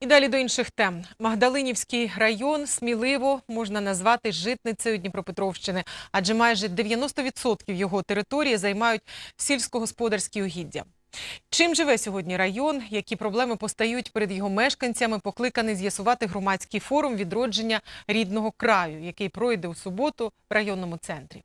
І далі до інших тем. Магдалинівський район сміливо можна назвати житницею Дніпропетровщини, адже майже 90% його території займають сільськогосподарські угіддя. Чим живе сьогодні район, які проблеми постають перед його мешканцями, покликаний з'ясувати громадський форум відродження рідного краю, який пройде у суботу в районному центрі.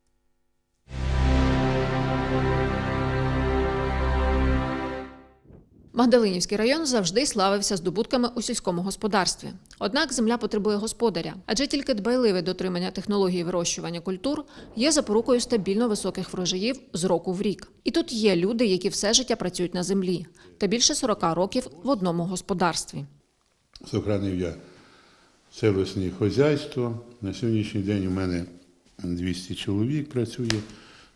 Магдалинівський район завжди славився здобутками у сільському господарстві. Однак земля потребує господаря, адже тільки дбайливе дотримання технології вирощування культур є запорукою стабільно високих врожаїв з року в рік. І тут є люди, які все життя працюють на землі, та більше 40 років в одному господарстві. Сохранив я селосне хозяйство. На сьогоднішній день у мене 200 чоловік працює,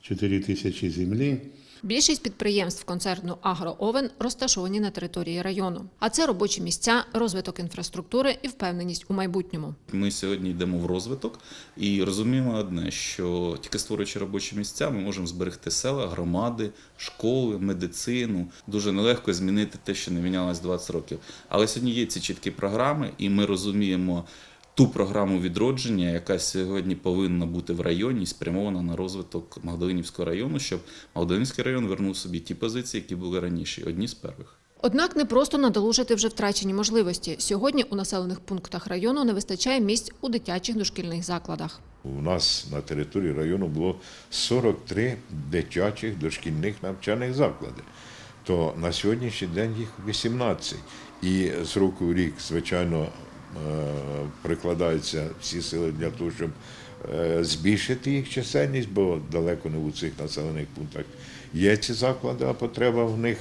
4 тисячі землі. Більшість підприємств концерну «Агроовен» розташовані на території району. А це робочі місця, розвиток інфраструктури і впевненість у майбутньому. Ми сьогодні йдемо в розвиток і розуміємо одне, що тільки створюючи робочі місця, ми можемо зберегти села, громади, школи, медицину. Дуже нелегко змінити те, що не мінялось 20 років. Але сьогодні є ці чіткі програми, і ми розуміємо ту програму відродження, яка сьогодні повинна бути в районі, спрямована на розвиток Магдалинівського району, щоб Магдалинівський район вернув собі ті позиції, які були раніше, одні з перших. Однак не просто надолужити вже втрачені можливості. Сьогодні у населених пунктах району не вистачає місць у дитячих дошкільних закладах. У нас на території району було 43 дитячих дошкільних навчальних заклади. То на сьогоднішній день їх 18. І з року в рік, звичайно, е, прикладаються всі сили для того, щоб е, збільшити їх чисельність, бо далеко не у цих населених пунктах є ці заклади, а потреба в них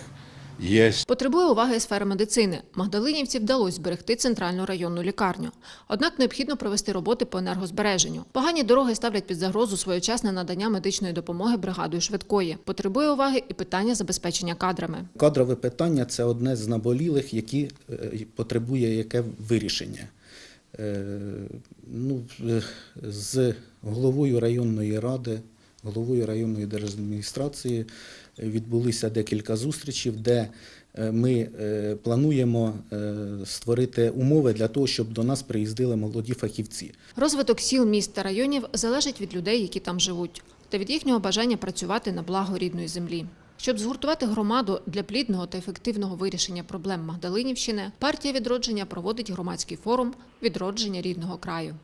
є. Потребує уваги і сфера медицини. Магдалинівці вдалося зберегти центральну районну лікарню. Однак необхідно провести роботи по енергозбереженню. Погані дороги ставлять під загрозу своєчасне надання медичної допомоги бригадою швидкої. Потребує уваги і питання забезпечення кадрами. Кадрове питання це одне з наболілих, які е, потребує яке вирішення. Е, Ну, е, з головою районної ради, головою районної держадміністрації відбулися декілька зустрічей, де е, ми плануємо створити умови для того, щоб до нас приїздили молоді фахівці. Розвиток сіл, міст та районів залежить від людей, які там живуть, та від їхнього бажання працювати на благо рідної землі. Щоб згуртувати громаду для плідного та ефективного вирішення проблем Магдалинівщини, партія відродження проводить громадський форум відродження рідного краю.